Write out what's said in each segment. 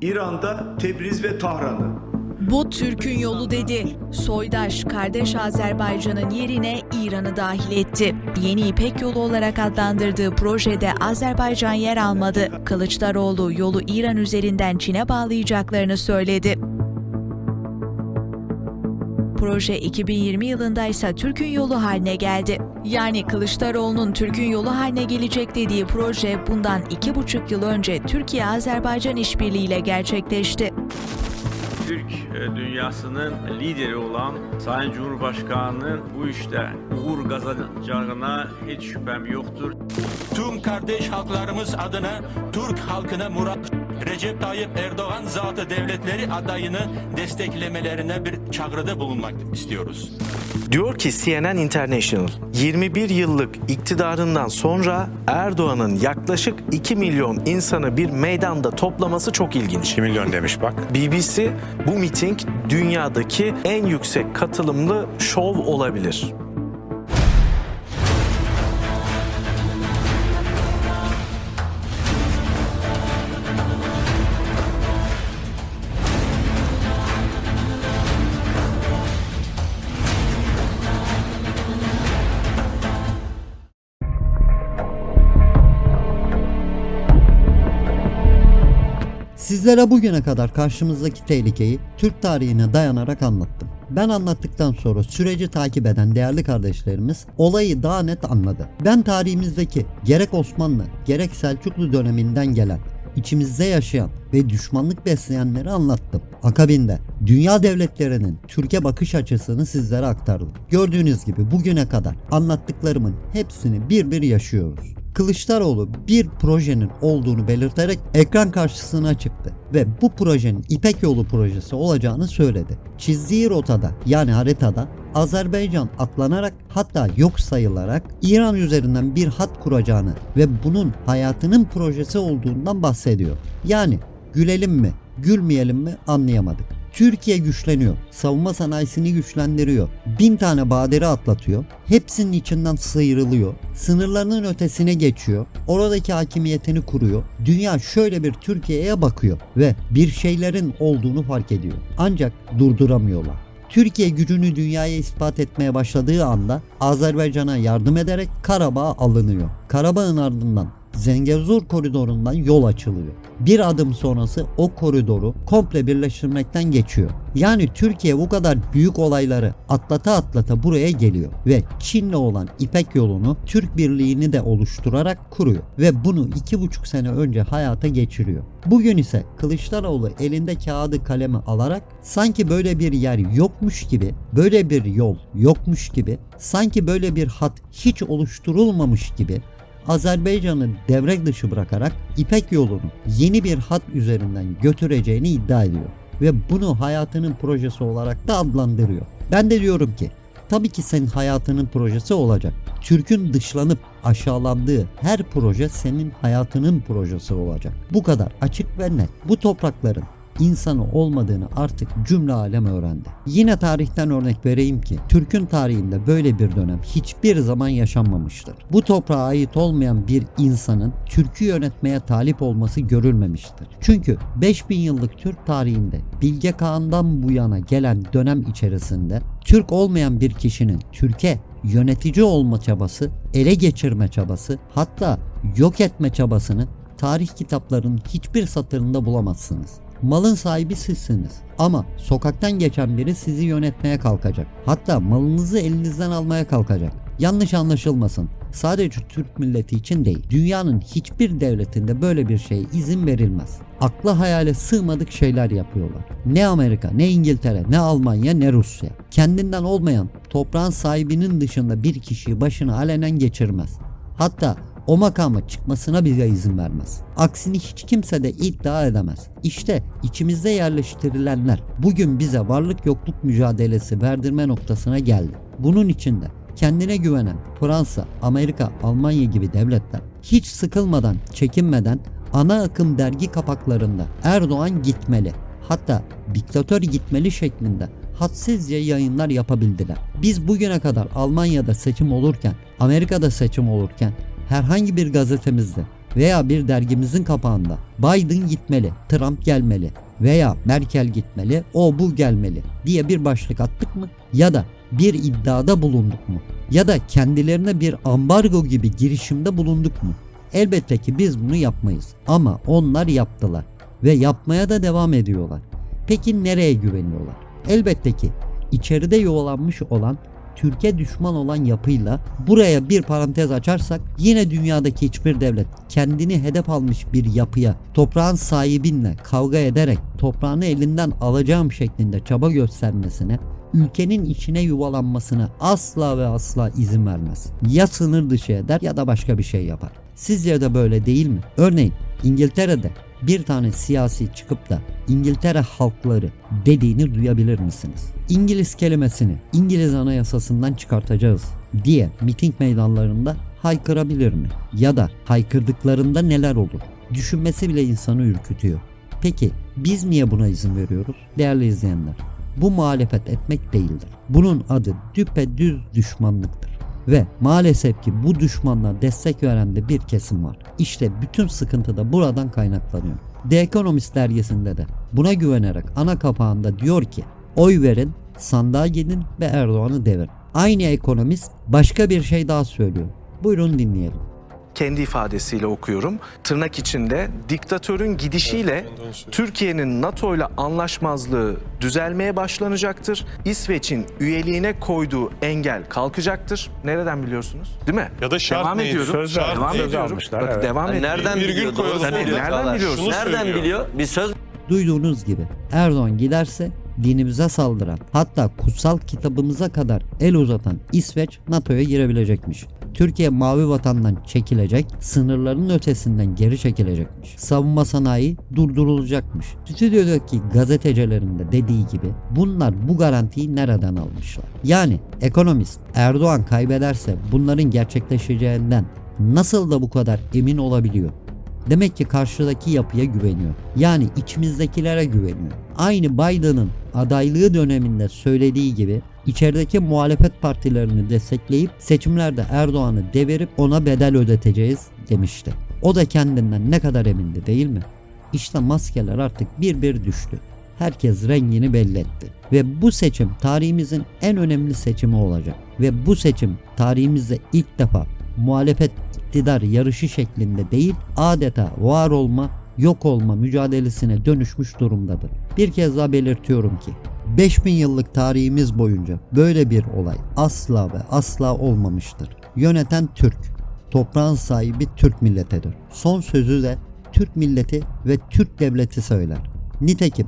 İran'da Tebriz ve Tahran'ı, Bu Türk'ün yolu dedi. Soydaş, kardeş Azerbaycan'ın yerine İran'ı dahil etti. Yeni İpek Yolu olarak adlandırdığı projede Azerbaycan yer almadı. Kılıçdaroğlu yolu İran üzerinden Çin'e bağlayacaklarını söyledi. Proje 2020 yılında ise Türk'ün yolu haline geldi. Yani Kılıçdaroğlu'nun Türk'ün yolu haline gelecek dediği proje bundan iki buçuk yıl önce Türkiye-Azerbaycan işbirliğiyle gerçekleşti. Türk e, dünyasının lideri olan Sayın Cumhurbaşkanı'nın bu işte uğur kazanacağına hiç şüphem yoktur. Tüm kardeş halklarımız adına Türk halkına murat Recep Tayyip Erdoğan zatı devletleri adayını desteklemelerine bir çağrıda bulunmak istiyoruz. Diyor ki CNN International, 21 yıllık iktidarından sonra Erdoğan'ın yaklaşık 2 milyon insanı bir meydanda toplaması çok ilginç. 2 milyon demiş bak. BBC bu miting dünyadaki en yüksek katılımlı şov olabilir. Sizlere bugüne kadar karşımızdaki tehlikeyi Türk tarihine dayanarak anlattım. Ben anlattıktan sonra süreci takip eden değerli kardeşlerimiz olayı daha net anladı. Ben tarihimizdeki gerek Osmanlı gerek Selçuklu döneminden gelen içimizde yaşayan ve düşmanlık besleyenleri anlattım. Akabinde dünya devletlerinin Türkiye bakış açısını sizlere aktardım. Gördüğünüz gibi bugüne kadar anlattıklarımın hepsini bir bir yaşıyoruz. Kılıçdaroğlu bir projenin olduğunu belirterek ekran karşısına çıktı ve bu projenin İpek Yolu projesi olacağını söyledi. Çizdiği rotada yani haritada Azerbaycan atlanarak hatta yok sayılarak İran üzerinden bir hat kuracağını ve bunun hayatının projesi olduğundan bahsediyor. Yani gülelim mi, gülmeyelim mi anlayamadık. Türkiye güçleniyor. Savunma sanayisini güçlendiriyor. Bin tane badire atlatıyor. Hepsinin içinden sıyrılıyor. Sınırlarının ötesine geçiyor. Oradaki hakimiyetini kuruyor. Dünya şöyle bir Türkiye'ye bakıyor ve bir şeylerin olduğunu fark ediyor. Ancak durduramıyorlar. Türkiye gücünü dünyaya ispat etmeye başladığı anda Azerbaycan'a yardım ederek Karabağ alınıyor. Karabağ'ın ardından Zengezur koridorundan yol açılıyor. Bir adım sonrası o koridoru komple birleştirmekten geçiyor. Yani Türkiye bu kadar büyük olayları atlata atlata buraya geliyor ve Çin'le olan İpek yolunu Türk Birliği'ni de oluşturarak kuruyor ve bunu iki buçuk sene önce hayata geçiriyor. Bugün ise Kılıçdaroğlu elinde kağıdı kalemi alarak sanki böyle bir yer yokmuş gibi, böyle bir yol yokmuş gibi, sanki böyle bir hat hiç oluşturulmamış gibi Azerbaycan'ı devre dışı bırakarak İpek yolunu yeni bir hat üzerinden götüreceğini iddia ediyor ve bunu hayatının projesi olarak da adlandırıyor. Ben de diyorum ki tabii ki senin hayatının projesi olacak. Türk'ün dışlanıp aşağılandığı her proje senin hayatının projesi olacak. Bu kadar açık ve net. Bu toprakların insanı olmadığını artık cümle alem öğrendi. Yine tarihten örnek vereyim ki Türk'ün tarihinde böyle bir dönem hiçbir zaman yaşanmamıştır. Bu toprağa ait olmayan bir insanın Türk'ü yönetmeye talip olması görülmemiştir. Çünkü 5000 yıllık Türk tarihinde Bilge Kağan'dan bu yana gelen dönem içerisinde Türk olmayan bir kişinin Türkiye yönetici olma çabası, ele geçirme çabası, hatta yok etme çabasını tarih kitaplarının hiçbir satırında bulamazsınız. Malın sahibi sizsiniz. Ama sokaktan geçen biri sizi yönetmeye kalkacak. Hatta malınızı elinizden almaya kalkacak. Yanlış anlaşılmasın. Sadece Türk milleti için değil. Dünyanın hiçbir devletinde böyle bir şeye izin verilmez. Akla hayale sığmadık şeyler yapıyorlar. Ne Amerika, ne İngiltere, ne Almanya, ne Rusya. Kendinden olmayan toprağın sahibinin dışında bir kişiyi başına alenen geçirmez. Hatta o makama çıkmasına bile izin vermez. Aksini hiç kimse de iddia edemez. İşte içimizde yerleştirilenler bugün bize varlık yokluk mücadelesi verdirme noktasına geldi. Bunun içinde kendine güvenen Fransa, Amerika, Almanya gibi devletler hiç sıkılmadan, çekinmeden ana akım dergi kapaklarında Erdoğan gitmeli. Hatta diktatör gitmeli şeklinde hadsizce yayınlar yapabildiler. Biz bugüne kadar Almanya'da seçim olurken, Amerika'da seçim olurken herhangi bir gazetemizde veya bir dergimizin kapağında Biden gitmeli, Trump gelmeli veya Merkel gitmeli, o bu gelmeli diye bir başlık attık mı? Ya da bir iddiada bulunduk mu? Ya da kendilerine bir ambargo gibi girişimde bulunduk mu? Elbette ki biz bunu yapmayız ama onlar yaptılar ve yapmaya da devam ediyorlar. Peki nereye güveniyorlar? Elbette ki içeride yuvalanmış olan Türkiye düşman olan yapıyla buraya bir parantez açarsak yine dünyadaki hiçbir devlet kendini hedef almış bir yapıya toprağın sahibinle kavga ederek toprağını elinden alacağım şeklinde çaba göstermesine ülkenin içine yuvalanmasına asla ve asla izin vermez. Ya sınır dışı eder ya da başka bir şey yapar. Sizce de böyle değil mi? Örneğin İngiltere'de bir tane siyasi çıkıp da İngiltere halkları dediğini duyabilir misiniz? İngiliz kelimesini İngiliz anayasasından çıkartacağız diye miting meydanlarında haykırabilir mi? Ya da haykırdıklarında neler olur? Düşünmesi bile insanı ürkütüyor. Peki biz niye buna izin veriyoruz? Değerli izleyenler, bu muhalefet etmek değildir. Bunun adı düpedüz düşmanlıktır. Ve maalesef ki bu düşmanlığa destek veren de bir kesim var. İşte bütün sıkıntı da buradan kaynaklanıyor. The Economist dergisinde de buna güvenerek ana kapağında diyor ki oy verin, sandığa gidin ve Erdoğan'ı devirin. Aynı ekonomist başka bir şey daha söylüyor. Buyurun dinleyelim. Kendi ifadesiyle okuyorum. Tırnak içinde diktatörün gidişiyle Türkiye'nin NATO ile anlaşmazlığı düzelmeye başlanacaktır. İsveç'in üyeliğine koyduğu engel kalkacaktır. Nereden biliyorsunuz? Değil mi? Ya da şart devam neydi? ediyorum. Söz ver- devam söz ediyorum. almışlar, Bak, evet. devam Yani ediyorum. nereden Virgül biliyor? koyalım. Söylüyor nereden biliyorsun? Nereden biliyor? Bir söz Duyduğunuz gibi Erdoğan giderse dinimize saldıran hatta kutsal kitabımıza kadar el uzatan İsveç NATO'ya girebilecekmiş. Türkiye mavi vatandan çekilecek, sınırların ötesinden geri çekilecekmiş. Savunma sanayi durdurulacakmış. Stüdyodaki gazetecilerin de dediği gibi bunlar bu garantiyi nereden almışlar? Yani ekonomist Erdoğan kaybederse bunların gerçekleşeceğinden nasıl da bu kadar emin olabiliyor? Demek ki karşıdaki yapıya güveniyor. Yani içimizdekilere güveniyor. Aynı Biden'ın adaylığı döneminde söylediği gibi içerideki muhalefet partilerini destekleyip seçimlerde Erdoğan'ı devirip ona bedel ödeteceğiz demişti. O da kendinden ne kadar emindi değil mi? İşte maskeler artık bir bir düştü. Herkes rengini belli etti. Ve bu seçim tarihimizin en önemli seçimi olacak. Ve bu seçim tarihimizde ilk defa muhalefet iktidar yarışı şeklinde değil adeta var olma yok olma mücadelesine dönüşmüş durumdadır. Bir kez daha belirtiyorum ki 5000 yıllık tarihimiz boyunca böyle bir olay asla ve asla olmamıştır. Yöneten Türk, toprağın sahibi Türk milletidir. Son sözü de Türk milleti ve Türk devleti söyler. Nitekim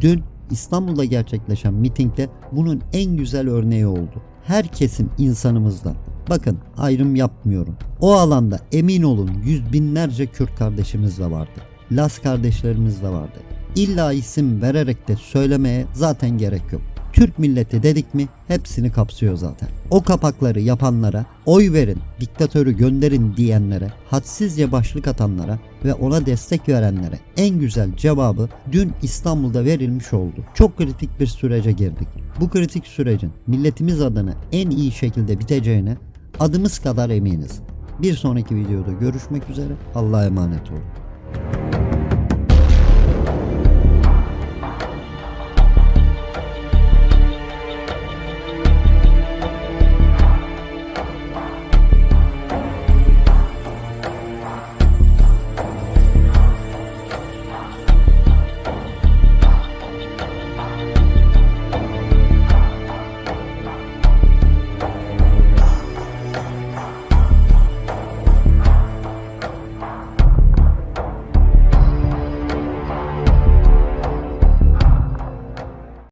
dün İstanbul'da gerçekleşen mitingde bunun en güzel örneği oldu. Her kesim insanımızdan. Bakın ayrım yapmıyorum. O alanda emin olun yüz binlerce Kürt kardeşimiz de vardı. Las kardeşlerimiz de vardı. İlla isim vererek de söylemeye zaten gerek yok. Türk milleti dedik mi hepsini kapsıyor zaten. O kapakları yapanlara, oy verin, diktatörü gönderin diyenlere, hadsizce başlık atanlara ve ona destek verenlere en güzel cevabı dün İstanbul'da verilmiş oldu. Çok kritik bir sürece girdik. Bu kritik sürecin milletimiz adına en iyi şekilde biteceğine adımız kadar eminiz. Bir sonraki videoda görüşmek üzere. Allah'a emanet olun.